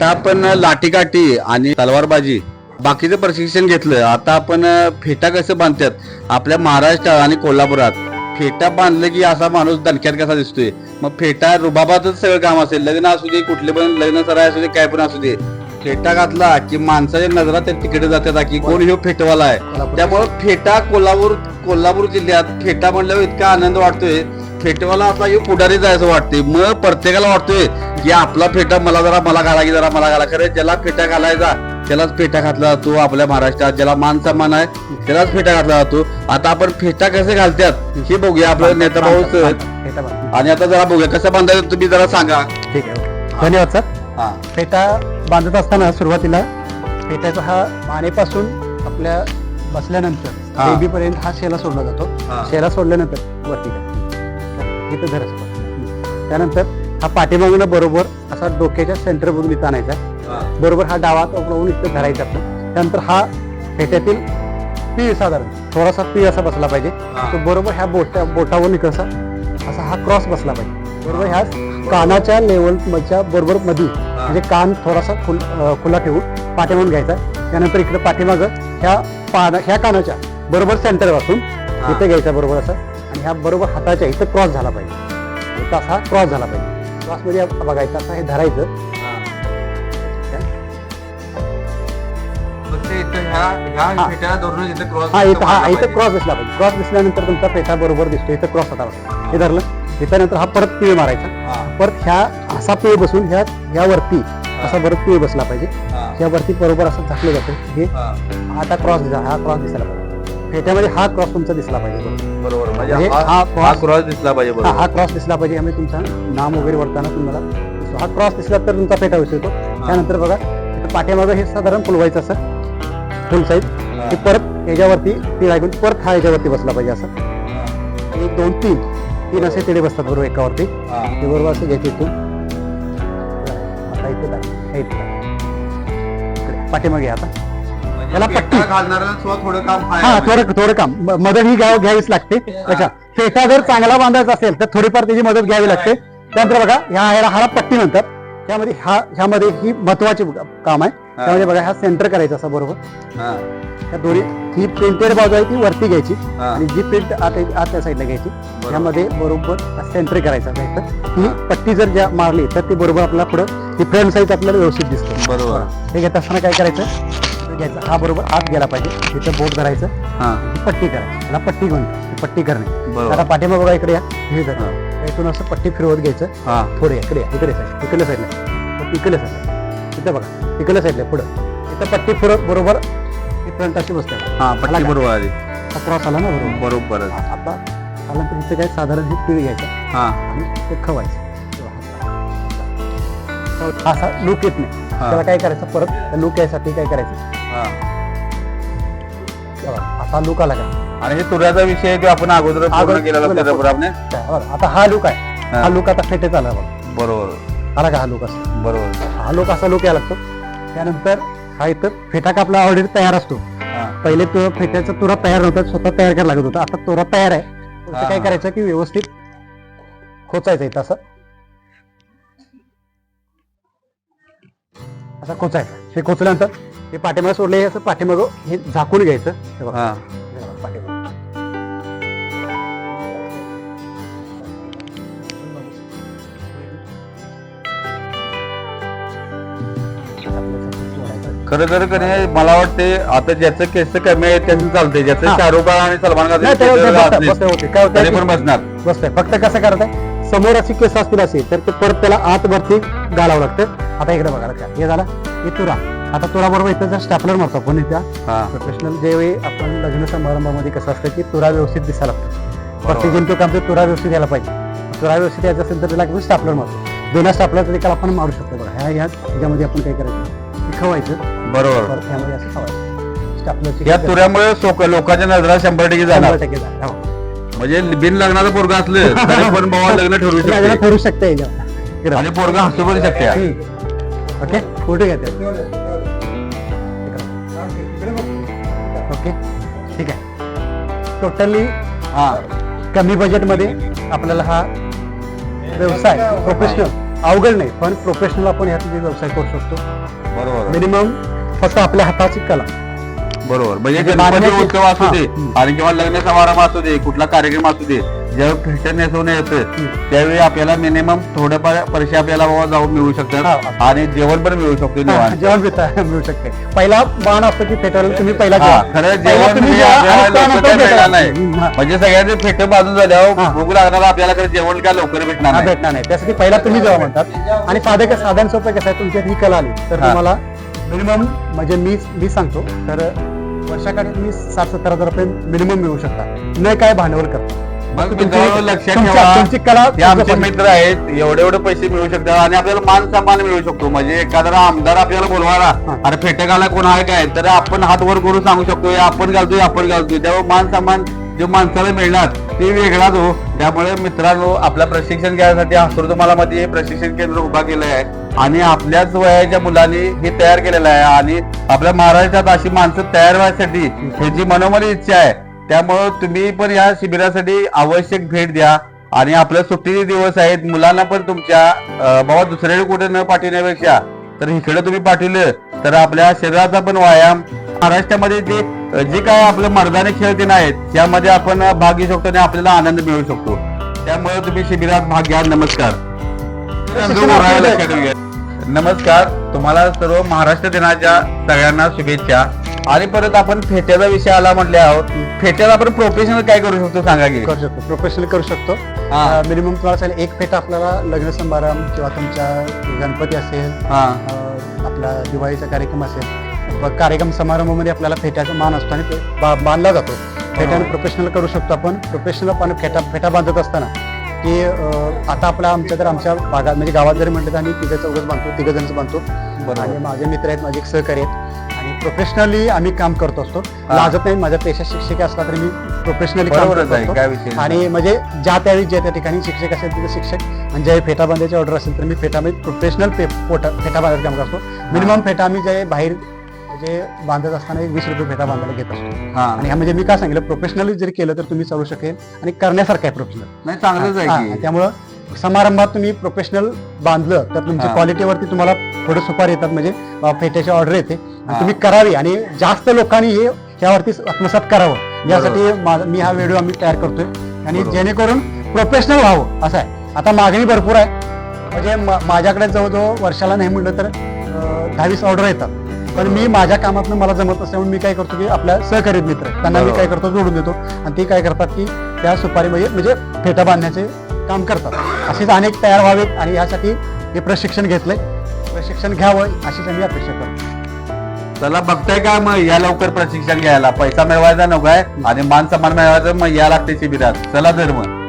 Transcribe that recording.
आता आपण लाठीकाठी आणि तलवारबाजी बाकीचं प्रशिक्षण घेतलं. आता आपण फेटा कसं बांधतात आपल्या महाराष्ट्र आणि कोल्हापुरात. फेटा बांधलं की असा माणूस दणक्यात कसा दिसतोय? मग फेटा रुबाबातच सगळं काम असेल. लग्न असू दे कुठले पण लग्न सराय असू दे काय पण असू दे. फेटा घातला की माणसाच्या नजरात तिकडे जातात की कोण हे फेटवाला आहे? त्यामुळे फेटा कोल्हापूर कोल्हापूर जिल्ह्यात फेटा म्हणल्यावर इतका आनंद वाटतोय. फेटेवाला आपला हे पुढारी जायचं वाटते मग प्रत्येकाला वाटतोय की आपला फेटा मला जरा मला घाला की जरा मला घाला. खरं ज्याला फेटा घालायचा त्यालाच फेटा घातला जातो आपल्या महाराष्ट्रात. ज्याला मान सन्मान आहे त्यालाच फेटा घातला जातो. आता आपण फेटा कसे घालतात हे बघूया आपलं नेता भाऊ. आणि आता जरा बघूया कसं बांधायचं तुम्ही जरा सांगा. ठीक आहे. धन्यवाद सर. हा. फेटा बांधत असताना सुरुवातीला फेट्याचा हा मानेपासून आपल्या बसल्यानंतर हा. बेबी पर्यंत हा शेला सोडला जातो. शेला सोडल्यानंतर वरती. इथं धरायचं त्यानंतर हा पाठीमागून बरोबर असा डोक्याच्या सेंटर बघून इथं आणायचा. बरोबर हा डावा तोकडून इथं धरायचा. आपण त्यानंतर हा फेट्यातील पी साधारण थोडासा पी असा बसला पाहिजे. तो बरोबर ह्या बोटा बोटावर कसा असा हा क्रॉस बसला पाहिजे. बरोबर ह्या कानाच्या लेवल मधच्या बरोबर मध्ये म्हणजे कान थोडासा खुल खुला ठेवून पाठीमागून घ्यायचा. त्यानंतर इकडे पाठीमागं ह्या पाना ह्या कानाच्या बरोबर सेंटर वाचून इथं घ्यायचा बरोबर असं. आणि ह्या बरोबर हाताच्या इथं क्रॉस झाला पाहिजे. इथं असा क्रॉस झाला पाहिजे. क्रॉसमध्ये बघायचं असं हे धरायचं. हा. इथं हा. इथं क्रॉस दिसला पाहिजे. क्रॉस दिसल्यानंतर तुमचा पेटा बरोबर दिसतो. इथं क्रॉस होता. हे धरलं. त्याच्यानंतर हा परत पिळ मारायचा. परत ह्या असा पिळ बसून ह्या ह्या वरती असा परत पिळ बसला पाहिजे. ह्या वरती बरोबर असं झाकलं जातं. हे आता क्रॉस हा क्रॉस दिसायला पाहिजे. फेट्यामध्ये हा क्रॉस तुमचा दिसला पाहिजे बरोबर. म्हणजे म्हणजे हा- हा हा क्रॉस दिसला पाहिजे हा बरोबर. हा क्रॉस दिसला पाहिजे यामुळे तुमचा नाम वगैरे वरताना तुम्हाला दिसतो. हा क्रॉस दिसला तर तुमचा पेटा दिसतो त्यानंतर बघा इथं पाठीमागं हे साधारण फुलवायचं असं फुल साईज ते परत याच्यावरती ती लागून परत हा याच्यावरती बसला पाहिजे असं. एक दोन तीन. तीन असे तिथे बसतात बरोबर एकावरती. ते बरोबर असं घ्यायचे इथून. आता इथं दाब. हे इथं दाब. इकडे. पाठीमागे आता. त्याला पट्टी. घालणारा थोडं काम हा थोडं थोडं काम. मदत ही घ्याव घ्यावीच लागते. अच्छा. फेटा जर चांगला बांधायचा असेल तर थोडीफार त्याची मदत घ्यावी लागते. त्यानंतर बघा ह्या ह्याला हाला पट्टी म्हणतात. त्यामध्ये हा ह्यामध्ये ही महत्वाची काम आहे. त्यामध्ये बघा हा सेंटर करायचा असा बरोबर. ह्या दोन्ही ही प्रिंटेड बाजू आहे ती वरती घ्यायची. आणि जी प्रिंट आत आतल्या साईडला घ्यायची. त्यामध्ये बरोबर सेंटर करायचा ही पट्टी जर ज्या मारली तर ती बरोबर आपल्याला पुढं ही फ्रंट साईज आपल्याला व्यवस्थित दिसतो. बरोबर. हे घेत असताना काय करायचं? घ्यायचं. हा बरोबर आत गेला पाहिजे. इथं बोट धरायचं. हा. पट्टी करायची त्याला पट्टी घेऊन पट्टी करणे. बरोबर. आता पाठीमा बघा इकडे या. हे धरा. इथून असं पट्टी फिरवत घ्यायचं. हा. थोडे या, इकडे या, इकडे साईड इकडल्या साईडला. इकडल्या साईडला. इथं बघा. इकडल्या साईडला पुढं. इथं पट्टी फिरत बरोबर फ्रंट अशी बसते. हा पट्टी बरोबर आली. क्रॉस आला ना बरोबर. बरोबर आता आल्यानंतर इथं काय साधारण हे पिळ घ्यायचं. हा. आणि ते खवायचं. असा लूक येत नाही. त्याला काय करायचं? परत लूक यायसाठी काय करायचं? हा. तेव्हा असा लूक आला का? आणि हे तुऱ्याचा विषय जो आपण अगोदर पूर्ण अगोदर केलेला पूर्ण. त्याच्यावर आपण बरं, आता हा लूक आहे. हा. हा लूक आता फेटेच आला बघा. बरोबर. आला का हा लूक असा? बरोबर. हा लोक असा लोक यायला लागतो. त्यानंतर हा इथं फेटा कापला ऑलरेडी तयार असतो. हा. पहिले तो फेट्याचा तुरा तयार नव्हता स्वतः तयार करायला लागत होता. आता तुरा तयार आहे. काय हा. करायचं की व्यवस्थित खोचायचं इथं असं असं खोचायचं हे खोचल्यानंतर हे पाठीमागे सोडले हे असं पाठीमागं हे झाकून घ्यायचं हे बघा. हा हे बघा, पाठीमागं. सोडायचं. खरं तर मला वाटते आता ज्याचं केस कमी आहे त्याचं चालतंय ज्याचं हा. शाहरुख खान आणि सलमान खान नाही, ते- ते बसतं- बसतं होते. काय होतं तरी की- पण बसणार बसतंय फक्त कसं करताय समोर अशी केस असतील असेल तर ते परत त्याला आत वरती घालावं लागतं आता इकडे बघा लक्षात. हे झालं हे तुरा आता तुरा बरोबर इथं जर स्टॅपलर मारतो आपण इथं प्रोफेशनल ज्यावेळी आपण लग्न समारंभामध्ये कसं असतं की तुरा व्यवस्थित दिसायला लागतो. प्रत्येक जण तो काम तुरा व्यवस्थित यायला पाहिजे. तुरा व्यवस्थित यायचं असेल तर त्याला आपण स्टॅपलर मारतो. दोन्ही स्टॅपलर देखील आपण मारू शकतो बघा. ह्या ह्या ह्याच्यामध्ये आपण काय करायचं? खवायचं. बरोबर. परत ह्यामध्ये असं खवायचं. या तुऱ्यामुळे लोकांच्या नजरा शंभर टक्के जाणार. टक्के जाणार. हो. म्हणजे बिन लग्नाचं पोरगा असलं तरी पण बाबा लग्न ठरवू शकते. करू शकते आणि पोरगा हसू पण शकते. ओके? फोटो घेते ओके? ठीक आहे. टोटली हा कमी बजेटमध्ये आपल्याला हा व्यवसाय प्रोफेशनल अवघड नाही पण प्रोफेशनल आपण ह्यात व्यवसाय करू शकतो. बरोबर. मिनिमम फक्त आपल्या हाताची कला. बरोबर. म्हणजे म्हणजे गणपती उत्सव असू दे. आणि किंवा लग्न समारंभ असू दे कुठला कार्यक्रम असू दे ज्यावेळी फेटन नेसवून येतं. त्यावेळी आपल्याला मिनिमम थोडेफार पैसे आपल्याला बाबा जाऊन मिळू शकतात असं. आणि जेवण पण मिळू शकतो. जेवण मिळू शकते पहिला मान असतो की फेटायला तुम्ही पहिला. खरं जेवण हम्म, नाही. म्हणजे सगळ्यांचे फेटे बाजून झाल्यावर. भूक लागणार आपल्याला खरं जेवण काय लवकर भेटणार नाही भेटणार नाही त्यासाठी पहिला तुम्ही जेव्हा म्हणतात आणि साधे साधन सोपं कसं आहे तुमच्यात ही कला आली तर. तुम्हाला मिनिमम म्हणजे मी मी सांगतो तर वर्षाकाठी तुम्ही साठ सत्तर हजार रुपये मिनिमम मिळू शकता न काय भांडवल करता मग तुमची- मित्रांनो लक्षात तुमच्या- ठेवा. तुमची कला आमचे तुमच्या- मित्र आहेत. एवढे एवढे पैसे मिळू शकतात आणि आपल्याला मान सन्मान मिळू शकतो. म्हणजे एखादा आमदार आपल्याला बोलवायला. अरे फेटकाला कोण आहे काय? तर आपण हात वर करून सांगू शकतो आपण घालतोय आपण घालतोय. त्यामुळे मान सन्मान जे माणसाला मिळणार ते वेगळाच हो. त्यामुळे मित्रांनो आपलं प्रशिक्षण घ्यायसाठी हसूर तुम्हाला मध्ये हे प्रशिक्षण केंद्र उभा केलं आहे आणि आपल्याच वयाच्या मुलांनी हे तयार केलेलं आहे. आणि आपल्या महाराष्ट्रात अशी माणसं तयार व्हायसाठी ह्याची मनोमनी इच्छा आहे त्यामुळं तुम्ही पण या शिबिरासाठी आवश्यक भेट द्या. आणि आपल्या सुट्टीचे दिवस आहेत मुलांना पण तुमच्या बाबा दुसऱ्याकडे कुठे न पाठवण्यापेक्षा तर इकडे तुम्ही पाठवलं तर आपल्या शरीराचा पण व्यायाम महाराष्ट्रामध्ये जे जे काय आपले मर्दानी खेळ दिन आहेत त्यामध्ये आपण भाग घेऊ शकतो आणि आपल्याला आनंद मिळू शकतो. त्यामुळे तुम्ही शिबिरात भाग घ्या. नमस्कार. नमस्कार. तुम्हाला सर्व महाराष्ट्र दिनाच्या सगळ्यांना शुभेच्छा. आणि परत आपण फेट्याचा विषय आला म्हटले आहोत. फेट्यात आपण प्रोफेशनल काय करू शकतो सांगा की? करू शकतो. प्रोफेशनल करू शकतो. हा. मिनिमम तुम्हाला सांगेल एक फेटा आपल्याला लग्न समारंभ किंवा तुमच्या गणपती असेल हा. अं, आपला दिवाळीचा कार्यक्रम असेल कार्यक्रम समारंभामध्ये आपल्याला फेट्याचा मान असतो आणि ते बा- बांधला जातो. फेट्याने प्रोफेशनल करू शकतो आपण. प्रोफेशनल पण फेटा फेटा बांधत असताना की अं, आता आपल्या आमच्या तर आमच्या भागात म्हणजे गावात जरी म्हटलं तर आम्ही तिघं चौघच बांधतो तिघं जणच बांधतो. बरोबर. आणि माझे मित्र आहेत माझे एक सहकारी आहेत. प्रोफेशनली आम्ही काम करतो असतो. लाजत नाही माझ्या पेशा शिक्षक असला तरी मी प्रोफेशनली काम करतो नाही. आणि म्हणजे ज्या त्यावेळी ज्या त्या ठिकाणी शिक्षक असेल तिथे शिक्षक. आणि ज्यावेळी फेटा बांधायची ऑर्डर असेल तर मी फेटामध्ये प्रोफेशनल फेटा बांधायचं काम करतो. मिनिमम फेटा आम्ही जे बाहेर म्हणजे बांधत असताना एक वीस रुपये फेटा बांधायला घेत असतो. हा. आणि म्हणजे मी काय सांगितलं? प्रोफेशनली जरी केलं तर तुम्ही चालू शकेल आणि करण्यासारखं आहे प्रोफेशनल नाही चांगलंच आहे त्यामुळं समारंभात तुम्ही प्रोफेशनल बांधलं तर तुमच्या. क्वालिटीवरती तुम्हाला थोडं सुपार येतात म्हणजे फेट्याची ऑर्डर येते. आणि. तुम्ही करावी आणि जास्त लोकांनी हे ह्यावरती आत्मसात करावं. यासाठी मा- मी हा व्हिडिओ आम्ही तयार करतोय. आणि. जेणेकरून प्रोफेशनल व्हावं असं आहे. आता मागणी भरपूर आहे. म्हणजे माझ्याकडे जवळजवळ वर्षाला नाही म्हटलं तर दहावीस ऑर्डर येतात. पण मी माझ्या कामातनं मला जमत नसल्यामुळे मी काय करतो की आपल्या सहकारी मित्र त्यांना मी. काय करतो जोडून देतो. आणि ते काय करतात की त्या सुपारीमध्ये म्हणजे फेटा बांधण्याचे काम करतात. असेच अनेक तयार व्हावेत आणि यासाठी हे प्रशिक्षण घेतलंय. प्रशिक्षण घ्यावं अशीच आम्ही अपेक्षा करतो. चला बघताय का? मग या लवकर प्रशिक्षण घ्यायला. पैसा मिळवायचा नको आहे आणि मान सन्मान मिळवायचा मग या लागते शिबिरात. चला तर मग.